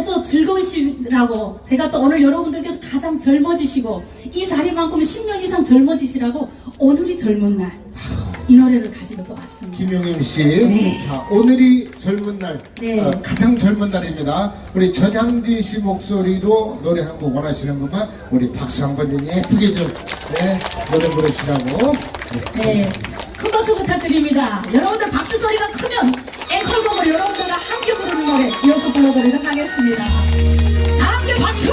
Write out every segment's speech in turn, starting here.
그래서 즐거우시라고 제가 또 오늘 여러분들께서 가장 젊어지시고 이 자리만큼은 10년 이상 젊어지시라고 오늘이 젊은 날 이 노래를 가지고 또 왔습니다. 김용임 씨. 네. 자, 오늘이 젊은 날. 네. 어, 가장 젊은 날입니다. 우리 전향진 씨 목소리로 노래 한 곡 원하시는 분만 우리 박수 한번좀 예쁘게 좀, 네, 노래 부르시라고. 네, 큰 박수 부탁드립니다. 여러분들 박수 소리가 크면 앵콜곡을 여러분들과 함께 부르는 노래 이어서 불러드리도록 하겠습니다. 다 함께 박수!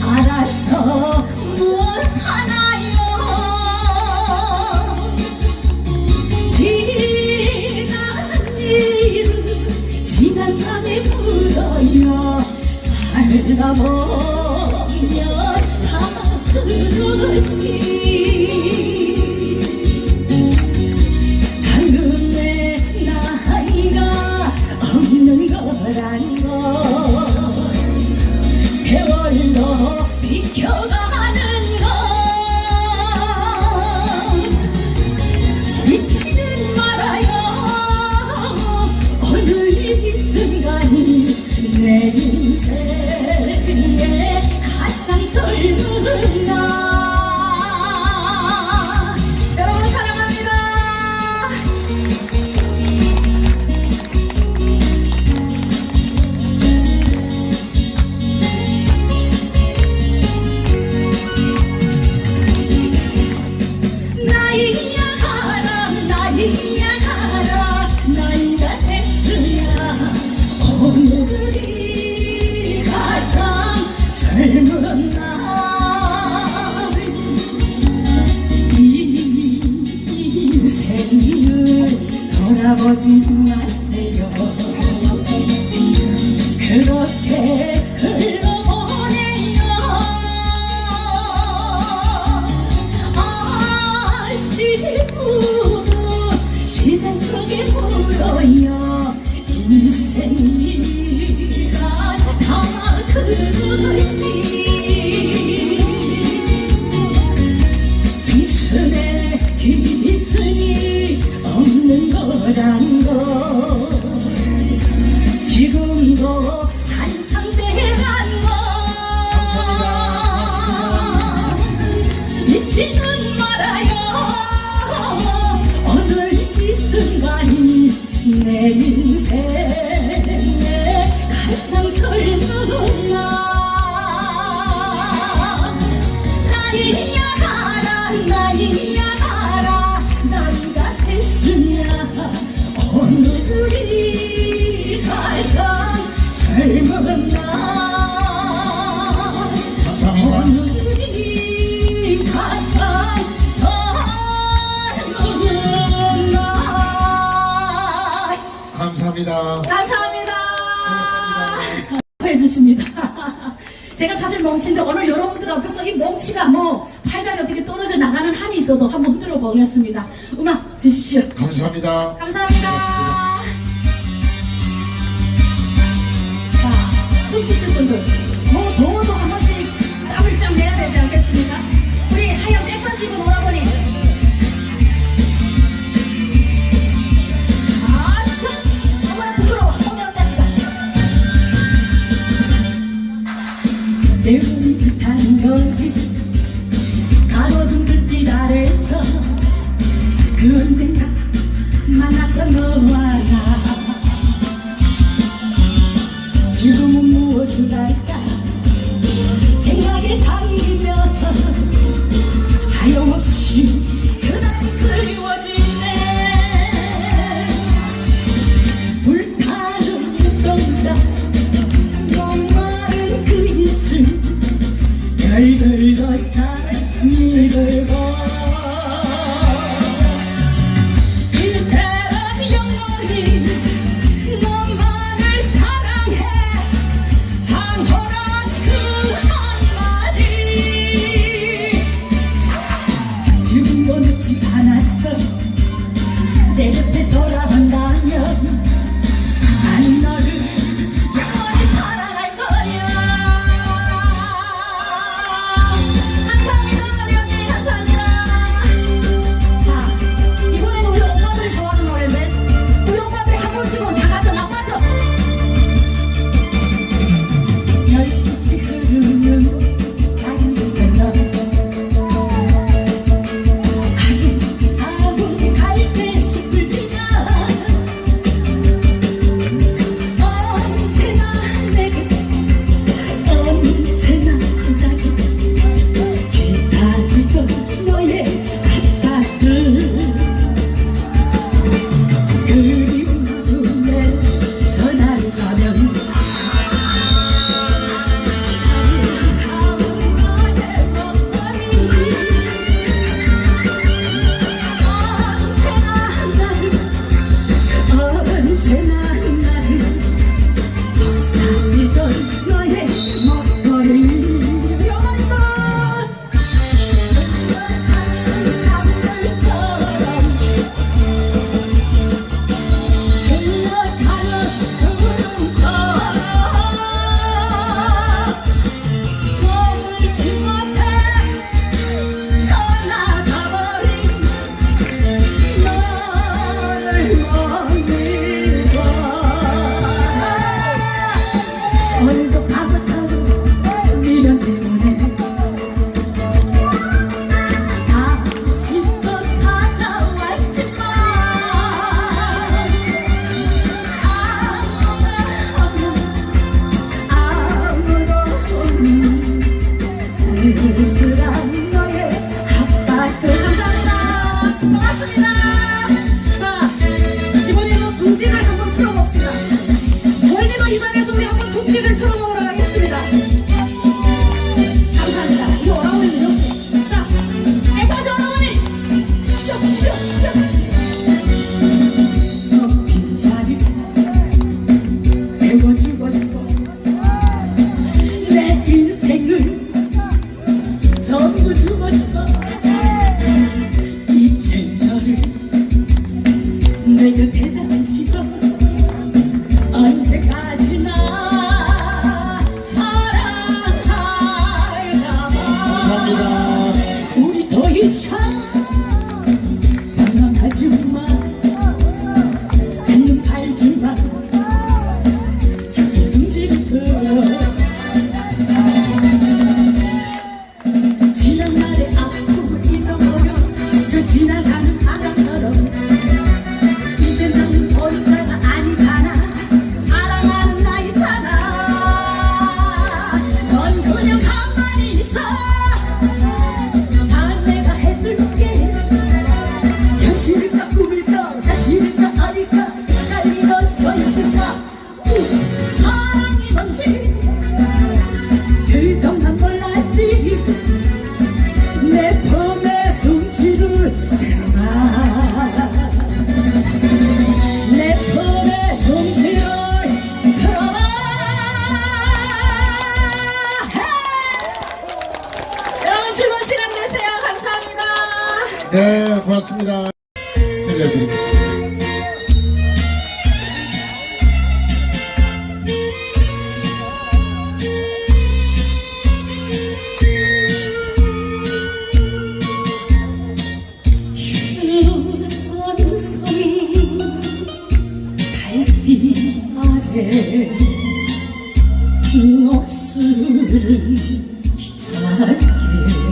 알아서 못하나요? 지난 일은 지난 밤에 묻어요. 살다 보면 다 그렇지 가 돌아보지 마세요. 그렇게 흘러보내요. 아쉬움은 시간 속에 묻어요. 인생이란 다 그렇지. 청춘의 없는 거란 거 지금도 한창 돼간 거. 잊지는 말아요 오늘 이 순간이 내 인생의 가장 젊은 있어도 한번 흔들어 보겠습니다. 음악 주십시오. 감사합니다. 감사합니다. 자, 숨 쉬실 분들, 뭐 더워도 한 번씩 땀을 좀 내야 되지 않겠습니까? 우리 하얀. 아쇼! 어머나 부끄러워, 어머 자식아. 내눈이 듯한 거리 너와 나 지금은 무엇을 할까? 생각에 잠 드리겠습니다. 녹슬은 찾게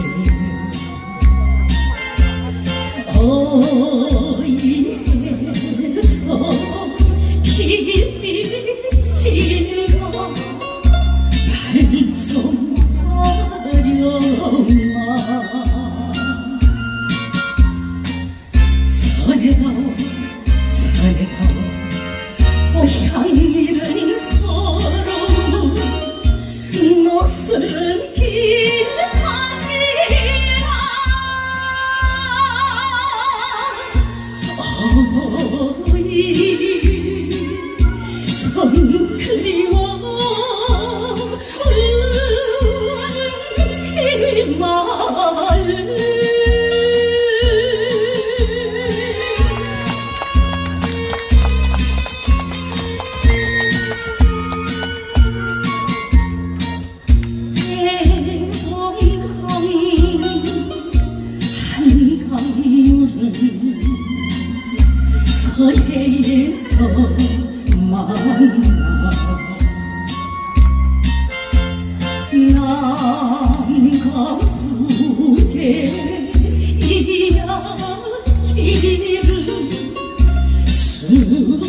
산에도 향이는 서로 녹슬은 기차이라 어이 참 그리워 울는 이말.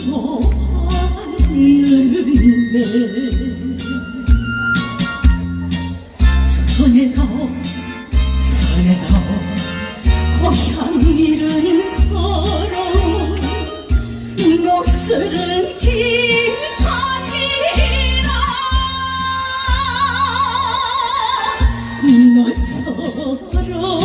좋아하는데 전에도 전에도 고향 잃은 서로 목소리는 기적이라 너처럼